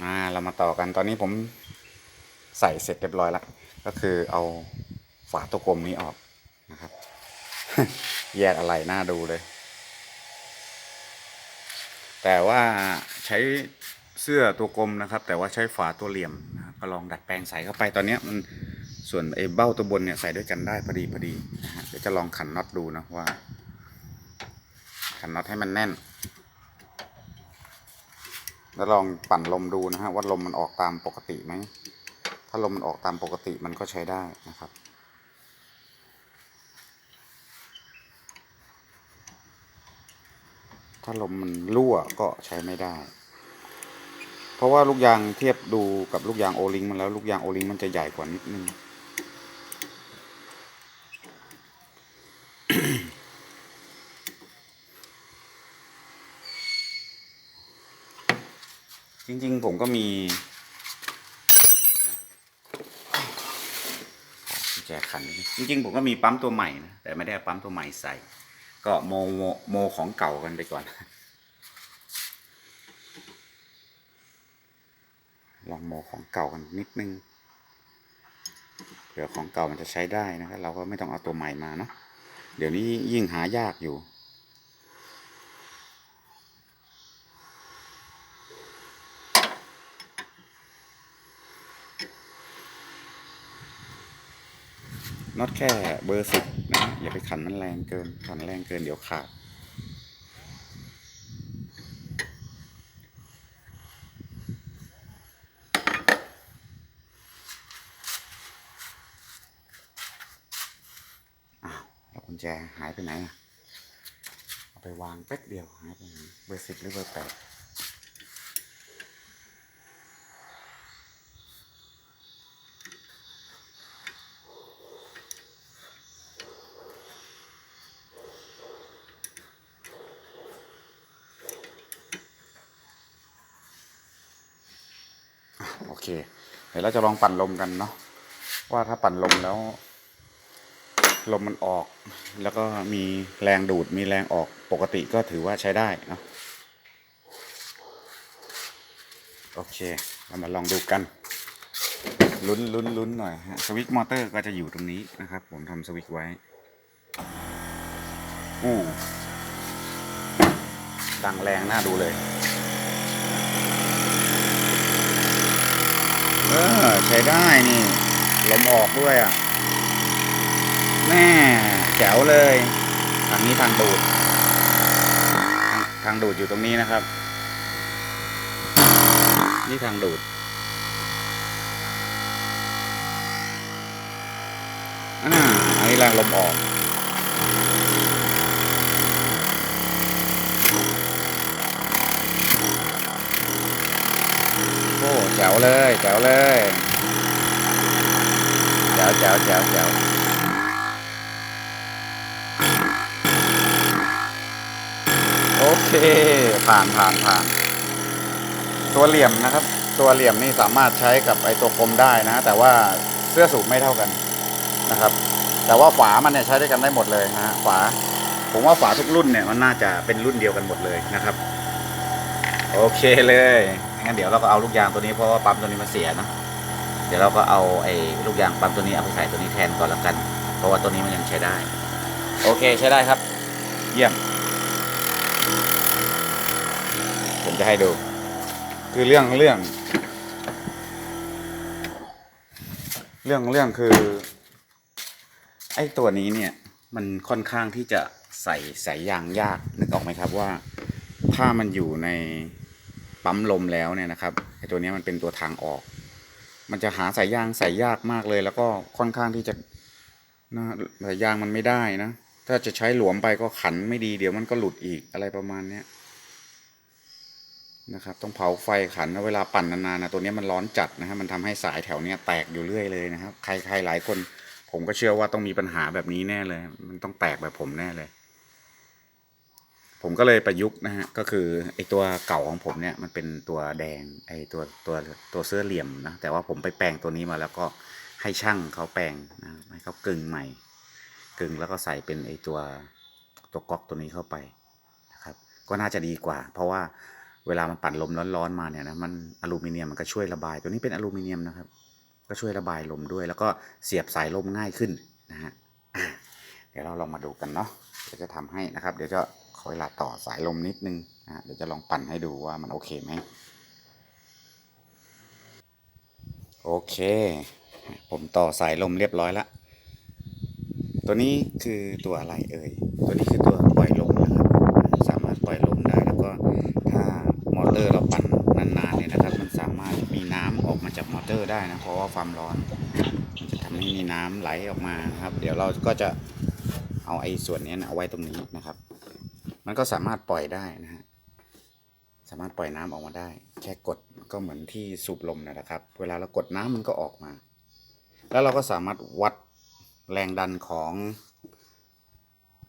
มาเรามาต่อกันตอนนี้ผมใส่เสร็จเรียบร้อยแล้ว ก็คือเอาฝาตัวกลมนี้ออกนะครับ แยกอะไรน่าดูเลย แต่ว่าใช้เสื้อตัวกลมนะครับ แต่ว่าใช้ฝาตัวเหลี่ยมนะครับก็ลองดัดแปลงใส่เข้าไปตอนนี้มันส่วนไอ้เบ้าตัวบนเนี่ยใส่ด้วยกันได้พอดีพอดีนะฮะเดี๋ยวจะลองขันน็อตดูนะว่าขันน็อตให้มันแน่น แล้วลองปั่นลมดูนะฮะว่าลมมันออกตามปกติไหม ถ้าลมมันออกตามปกติมันก็ใช้ได้นะครับ ถ้าลมมันรั่วก็ใช้ไม่ได้ เพราะว่าลูกยางเทียบดูกับลูกยางโอลิงมันแล้วลูกยางโอลิงมันจะใหญ่กว่านิดนึง จริง ๆ ผมก็มีแจขันจริง ๆ ผมก็มีปั๊มตัวใหม่นะแต่ไม่ได้ปั๊มตัวใหม่ใส่ ก็โมโมโมของเก่ากันไปก่อนลองโมของเก่ากันนิดนึงเผื่อของเก่ามันจะใช้ได้นะครับเราก็ไม่ต้องเอาตัวใหม่มาเนาะเดี๋ยวนี้ยิ่งหายากอยู่ น็อตแค่เบอร์สิบนะ อย่าไปขันมันแรงเกิน ขันแรงเกินเดี๋ยวขาด อ้าวแล้วกุญแจหายไปไหนอะเอาไปวางแป๊บเดียวหายไปไหนเบอร์สิบหรือเบอร์แปดอะโอเค เดี๋ยวเราจะลองปั่นลมกันเนาะว่าถ้าปั่นลมแล้ว ลมมันออก แล้วก็มีแรงดูดมีแรงออกปกติก็ถือว่าใช้ได้เนาะโอเค เรามาลองดูกันลุ้นลุ้นลุ้นหน่อยฮะสวิตช์มอเตอร์ก็จะอยู่ตรงนี้นะครับ ผมทำสวิตช์ไว้อู้ดังแรงน่าดูเลย เออ ใช้ได้นี่ ลมออกด้วยอะ แม่แจ๋วเลย ทางนี้ทางดูดทางทางดูดอยู่ตรงนี้นะครับ นี่ทางดูด อ่า อันนี้แรงลมออกโอ้แจ๋วเลยแจ๋วเลย จ๋วแจ๋วแจ๋วแจ๋วโอเค ผ่านผ่านผ่านตัวเหลี่ยมนะครับ ตัวเหลี่ยมนี่สามารถใช้กับไอตัวกลมได้นะ แต่ว่าเสื้อสูบไม่เท่ากันนะครับ แต่ว่าฝามันเนี่ยใช้ด้วยกันได้หมดเลยนะฮะฝา ผมว่าฝาทุกรุ่นเนี่ยมันน่าจะเป็นรุ่นเดียวกันหมดเลยนะครับ โอเคเลยงั้นเดี๋ยวเราก็เอาลูกยางตัวนี้เพราะว่าปั๊มตัวนี้มันเสียนะ ดี๋ยวเราก็เอาไอ้ลูกยางปั๊มตัวนี้เอาไปใส่ตัวนี้แทนก่อนละกัน เพราะว่าตัวนี้มันยังใช้ได้ โอเคใช้ได้ครับ เยี่ยม ผมจะให้ดู คือเรื่องเรื่อง เรื่องเรื่องคือ ไอ้ตัวนี้เนี่ย มันค่อนข้างที่จะใส่สายยางยากนึกออกไหมครับว่า ถ้ามันอยู่ในปั๊มลมแล้วเนี่ยนะครับไอ้ตัวนี้มันเป็นตัวทางออก มันจะหาสายยางใส่ยากมากเลย แล้วก็ค่อนข้างที่จะนะสายยางมันไม่ได้นะ ถ้าจะใช้หลวมไปก็ขันไม่ดีเดี๋ยวมันก็หลุดอีกอะไรประมาณเนี้ยนะครับ ต้องเผาไฟขันนะเวลาปั่นนานๆนะตัวนี้มันร้อนจัดนะฮะมันทำให้สายแถวเนี้ยแตกอยู่เรื่อยเลยนะครับ ใครใครหลายคน ผมก็เชื่อว่าต้องมีปัญหาแบบนี้แน่เลย มันต้องแตกแบบผมแน่เลย ผมก็เลยประยุกต์นะฮะก็คือไอตัวเก่าของผมเนี่ยมันเป็นตัวแดงไอตัวตัวตัวเสื้อเหลี่ยมนะแต่ว่าผมไปแปลงตัวนี้มาแล้วก็ให้ช่างเขาแปลงนะให้เขากึ่งใหม่กึ่งแล้วก็ใส่เป็นไอตัวตัวก๊อกตัวนี้เข้าไปนะครับก็น่าจะดีกว่า เพราะว่าเวลามันปั่นลมร้อนๆมาเนี่ยนะมันอลูมิเนียมมันก็ช่วยระบาย ตัวนี้เป็นอลูมิเนียมนะครับ ก็ช่วยระบายลมด้วย แล้วก็เสียบสายลมง่ายขึ้นนะฮะอะเดี๋ยวเราลองมาดูกันเนาะเดี๋ยวจะทำให้นะครับ เดี๋ยวจะ ขอเวลาต่อสายลมนิดนึงนะเดี๋ยวจะลองปั่นให้ดูว่ามันโอเคไหมโอเค ผมต่อสายลมเรียบร้อยละตัวนี้คือตัวอะไรเอ่ย ตัวนี้คือตัวปล่อยลมนะครับ สามารถปล่อยลมได้แล้วก็ถ้ามอเตอร์เราปั่นนานๆเนี่ยนะครับ มันสามารถมีน้ำออกมาจากมอเตอร์ได้นะเพราะว่าความร้อน มันจะทำให้มีน้ำไหลออกมาครับ เดี๋ยวเราก็จะเอาไอ้ส่วนนี้นะเอาไว้ตรงนี้นะครับ มันก็สามารถปล่อยได้นะฮะสามารถปล่อยน้ำออกมาได้ แค่กดก็เหมือนที่สูบลมนะครับ เวลาเรากดน้ำมันก็ออกมา แล้วเราก็สามารถวัดแรงดันของ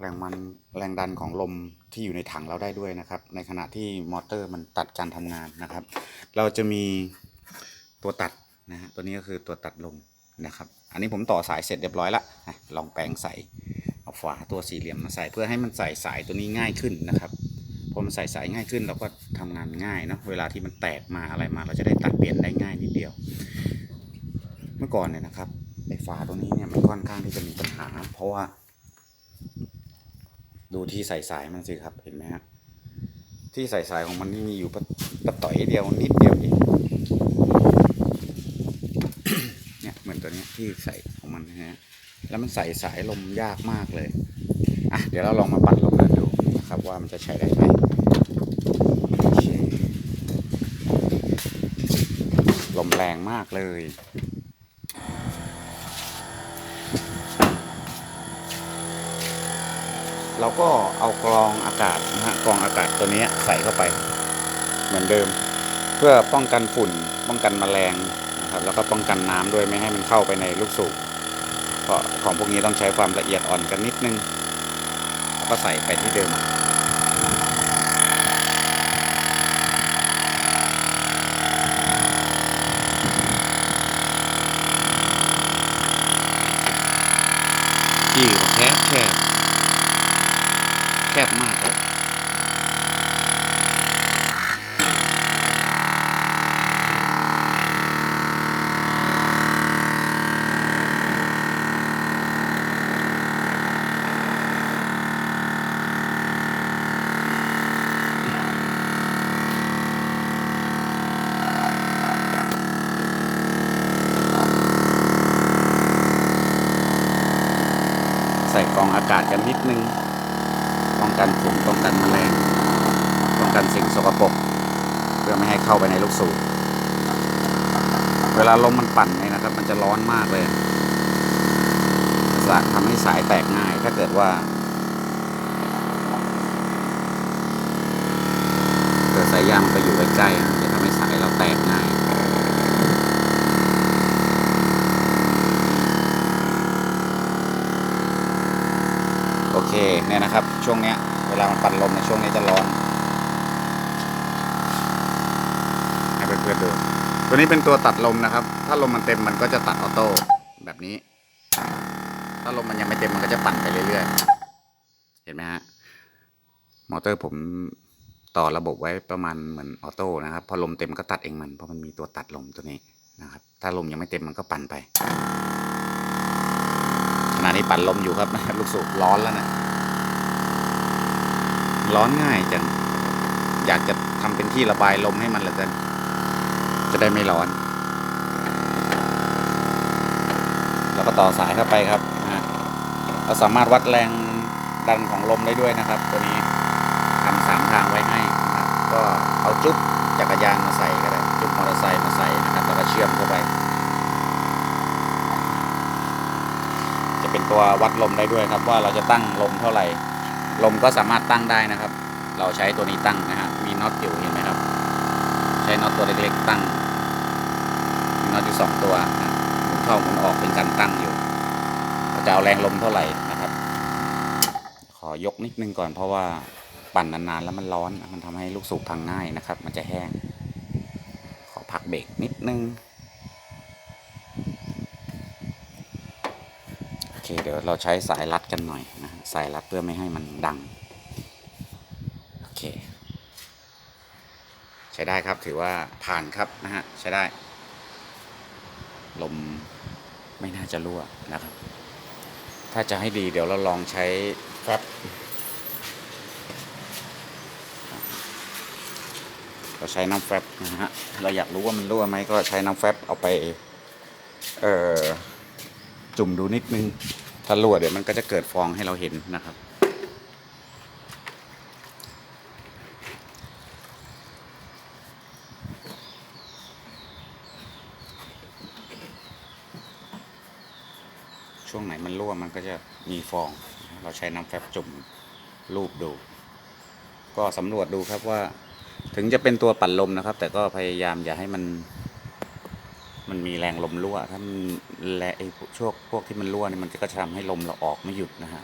แรงมันแรงดันของลมที่อยู่ในถังเราได้ด้วยนะครับ ในขณะที่มอเตอร์มันตัดการทำงานนะครับ เราจะมีตัวตัดนะฮะตัวนี้ก็คือตัวตัดลมนะครับ อันนี้ผมต่อสายเสร็จเรียบร้อยละอะลองแปลงใส่ เอาฝาตัวสี่เหลี่ยมมาใส่เพื่อให้มันใส่สายตัวนี้ง่ายขึ้นนะครับพอมันใส่สายง่ายขึ้นเราก็ทำงานง่ายเนาะเวลาที่มันแตกมาอะไรมาเราจะได้ตัดเปลี่ยนได้ง่ายนิดเดียว เมื่อก่อนเนี่ยนะครับไอ้ฝาตัวนี้เนี่ยมันค่อนข้างที่จะมีปัญหา เพราะว่า ดูที่ใส่สายมันสิครับเห็นไหมฮะที่ใส่สายของมันนี่มีอยู่ปะปะต่อยเดียวนิดเดียวเองเนี่ยเหมือนตัวเนี้ยที่ใส่ของมันนะฮะ แล้วมันใส่สายลมยากมากเลยอะเดี๋ยวเราลองมาปั่นลมกันดูนะครับว่ามันจะใช้ได้ไหมลมแรงมากเลยเราก็เอากรองอากาศนะฮะกรองอากาศตัวนี้ใส่เข้าไป เหมือนเดิม เพื่อป้องกันฝุ่น ป้องกันแมลงนะครับแล้วก็ป้องกันน้ำด้วยไม่ให้มันเข้าไปในลูกสูบ เพราะของพวกนี้ต้องใช้ความละเอียดอ่อนกันนิดนึงแล้วก็ใส่ไปที่เดิม ที่แคบแคบแคบมากเลย องอากาศกันนิดนึง ป้องกันฝุ่นป้องกันแมลง ป้องกันสิ่งสกปรก เพื่อไม่ให้เข้าไปในลูกสูบ เวลาลมมันปั่นเนี่ยนะครับ มันจะร้อนมากเลยจะทำให้สายแตกง่าย ถ้าเกิดว่า เกิดสายยางไปอยู่ใกล้ๆมันจะทำให้สายเราแตกง่าย เคเนี่ยนะครับ ช่วงเนี้ยเวลามันปั่นลมในช่วงนี้จะร้อนให้เพื่อนๆดู ตัวนี้เป็นตัวตัดลมนะครับ ถ้าลมมันเต็มมันก็จะตัดออโต้แบบนี้ ถ้าลมมันยังไม่เต็มมันก็จะปั่นไปเรื่อยๆ เห็นไหมฮะ มอเตอร์ผมต่อระบบไว้ประมาณเหมือนออโต้นะครับ พอลมเต็มก็ตัดเองมัน เพราะมันมีตัวตัดลมตัวนี้นะครับ ถ้าลมยังไม่เต็มมันก็ปั่นไปขณะนี้ปั่นลมอยู่ครับ ลูกสูบร้อนแล้วนะ ร้อนง่ายจัง อยากจะทำเป็นที่ระบายลมให้มันเหลือเกินจะได้ไม่ร้อน แล้วก็ต่อสายเข้าไปครับนะเราสามารถวัดแรงดันของลมได้ด้วยนะครับ ตัวนี้ทำสามทางไว้ให้นะครับ ก็เอาจุ๊บจักรยานมาใส่ก็ได้จุ๊บมอเตอร์ไซค์มาใส่นะครับแล้วก็เชื่อมเข้าไป จะเป็นตัววัดลมได้ด้วยครับว่าเราจะตั้งลมเท่าไหร่ ลมก็สามารถตั้งได้นะครับ เราใช้ตัวนี้ตั้งนะฮะมีน็อตอยู่เห็นไหมครับ ใช้น็อตตัวเล็กๆตั้งมีน็อตอยู่สองตัวนะหมุนเข้าหมุนออกเป็นการตั้งอยู่เราจะเอาแรงลมเท่าไหร่นะครับ ขอยกนิดนึงก่อนเพราะว่าปั่นนานๆแล้วมันร้อนมันทำให้ลูกสูบพังง่ายนะครับ มันจะแห้ง ขอพักเบรกนิดนึง โอ เคเดี๋ยวเราใช้สายรัดกันหน่อยนะสายรัดเพื่อไม่ให้มันดัง โอเค ใช้ได้ครับถือว่าผ่านครับนะฮะใช้ได้ ลมไม่น่าจะรั่วนะครับ ถ้าจะให้ดีเดี๋ยวเราลองใช้แฟบเราใช้น้ำแฟบนะฮะเราอยากรู้ว่ามันรั่วไหมก็ใช้น้ำแฟบเอาไป เอ่อ จุ่มดูนิดนึงถ้ารั่วเดี๋ยวมันก็จะเกิดฟองให้เราเห็นนะครับ ช่วงไหนมันรั่วมันก็จะมีฟอง เราใช้น้ำแฟบจุ่มรูปดู ก็สำรวจดูครับว่าถึงจะเป็นตัวปั่นลมนะครับ แต่ก็พยายามอย่าให้มัน มันมีแรงลมรั่ว ถ้ามันแรงไอ้ช่วงพวกที่มันรั่วเนี่ยมันก็จะทำให้ลมเราออกไม่หยุดนะฮะ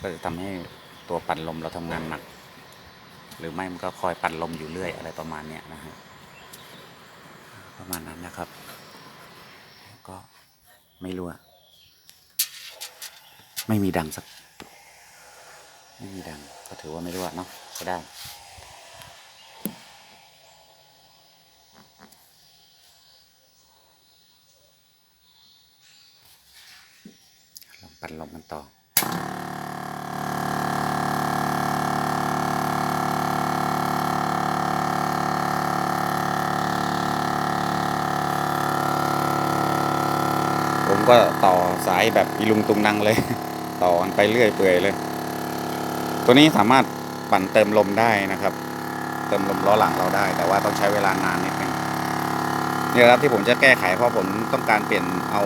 ก็จะทำให้ตัวปั่นลมเราทำงานหนัก หรือไม่มันก็คอยปั่นลมอยู่เรื่อยอะไรประมาณเนี้ยนะฮะ ประมาณนั้นนะครับ ก็ไม่รั่ว ไม่มีดังสัก ไม่มีดังก็ถือว่าไม่รั่วเนาะใช้ได้ ลอง ปั่นลมกันต่อผมก็ต่อสายแบบอีลุงตุงนังเลย ต่อกันไปเรื่อยเปื่อยเลย ตัวนี้สามารถปั่นเติมลมได้นะครับ เติมลมล้อหลังเราได้ แต่ว่าต้องใช้เวลานานนิดนึงนี่ครับที่ผมจะแก้ไขเพราะผมต้องการเปลี่ยนเอา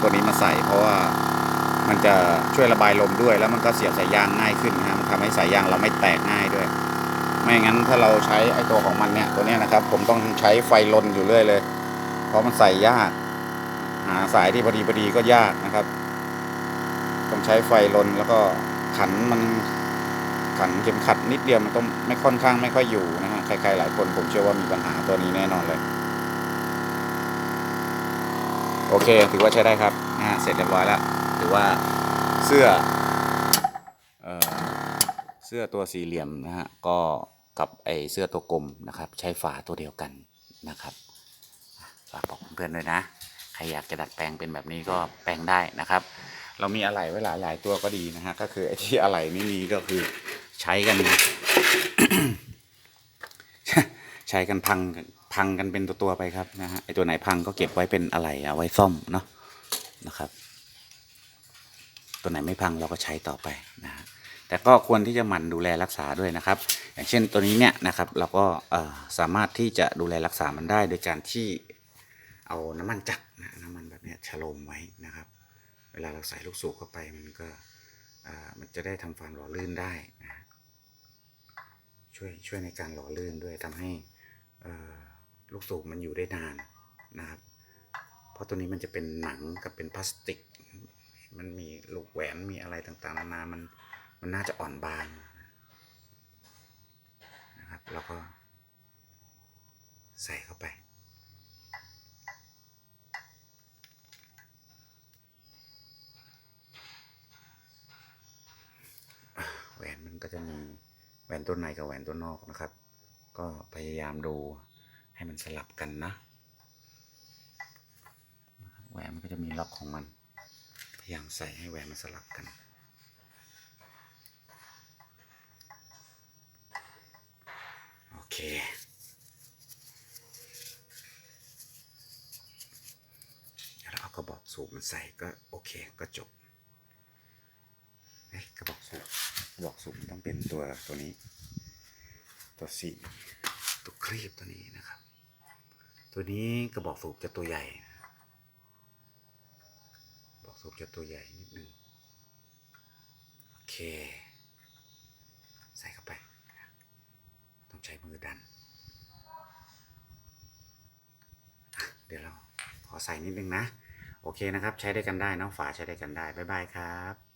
ตัวนี้มาใส่เพราะว่า มันจะช่วยระบายลมด้วย แล้วมันก็เสียบสายยางง่ายขึ้นนะมันทำให้สายยางเราไม่แตกง่ายด้วย ไม่งั้นถ้าเราใช้ไอตัวของมันเนี่ยตัวเนี้ยนะครับ ผมต้องใช้ไฟลนอยู่เรื่อยเลย เพราะมันใส่ยาก หาสายที่พอดีพอดีก็ยากนะครับ ต้องใช้ไฟลนแล้วก็ขันมันขันเข็มขัดนิดเดียวมันก็ไม่ค่อนข้างไม่ค่อยอยู่นะฮะใครๆหลายคนผมเชื่อว่ามีปัญหาตัวนี้แน่นอนเลย โอเค ถือว่าใช้ได้ครับนะฮะเสร็จเรียบร้อยแล้ว ถือว่าเสื้อเอ่อเสื้อตัวสี่เหลี่ยมนะฮะก็กับไอเสื้อตัวกลมนะครับ ใช้ฝาตัวเดียวกันนะครับฝากบอกเพื่อนด้วยนะ ใครอยากจะดัดแปลงเป็นแบบนี้ก็แปลงได้นะครับ เรามีอะไหล่ไว้หลายหลายๆตัวก็ดีนะฮะก็คือไอ้ที่อะไหล่ไม่มีก็คือใช้กัน ใช้กันพังพังกันเป็นตัวตัวๆไปครับนะฮะไอ้ตัวไหนพังก็เก็บไว้เป็นอะไหล่เอาไว้ซ่อมเนาะนะครับ ตัวไหนไม่พังเราก็ใช้ต่อไปนะแต่ก็ควรที่จะหมั่นดูแลรักษาด้วยนะครับ อย่างเช่นตัวนี้เนี่ยนะครับเราก็สามารถที่จะดูแลรักษามันได้ โดยการที่เอาน้ำมันจักรนะน้ำมันแบบนี้ฉโลมไว้นะครับ เวลาเราใส่ลูกสูบเข้าไปมันก็มันจะได้ทำความหล่อลื่นได้นะช่วยช่วยในการหล่อลื่นด้วยทำให้ลูกสูบมันอยู่ได้นานนะครับ เพราะตัวนี้มันจะเป็นหนังกับเป็นพลาสติก มันมีลูกแหวนมีอะไรต่างๆนานามันมันน่าจะอ่อนบางนะครับแล้วก็ใส่เข้าไป แหวนมันก็จะมีแหวนตัวในกับแหวนตัวนอกนะครับ ก็พยายามดูให้มันสลับกันนะแหวนมันก็จะมีล็อกของมัน ยายามใส่ให้แหวนมันสลับกัน โอเคเดี๋ยวเอากระบอกสูบมันใส่ก็โอเคก็จบเอ๊ะกระบอกสูบกระบอกสูบมันต้องเป็นตัวตัวนี้ ตัวสีตัวครีบตัวนี้นะครับ ตัวนี้กระบอกสูบจะตัวใหญ่ นะกระบอกสูบจะตัวใหญ่นิดนึงโอเค ใส่เข้าไป ต้องใช้มือดัน เดี๋ยวเราขอใส่นิดนึงนะ โอเคนะครับ ใช้ได้กันได้น้องฝาใช้ได้กันได้ บ๊ายบายครับ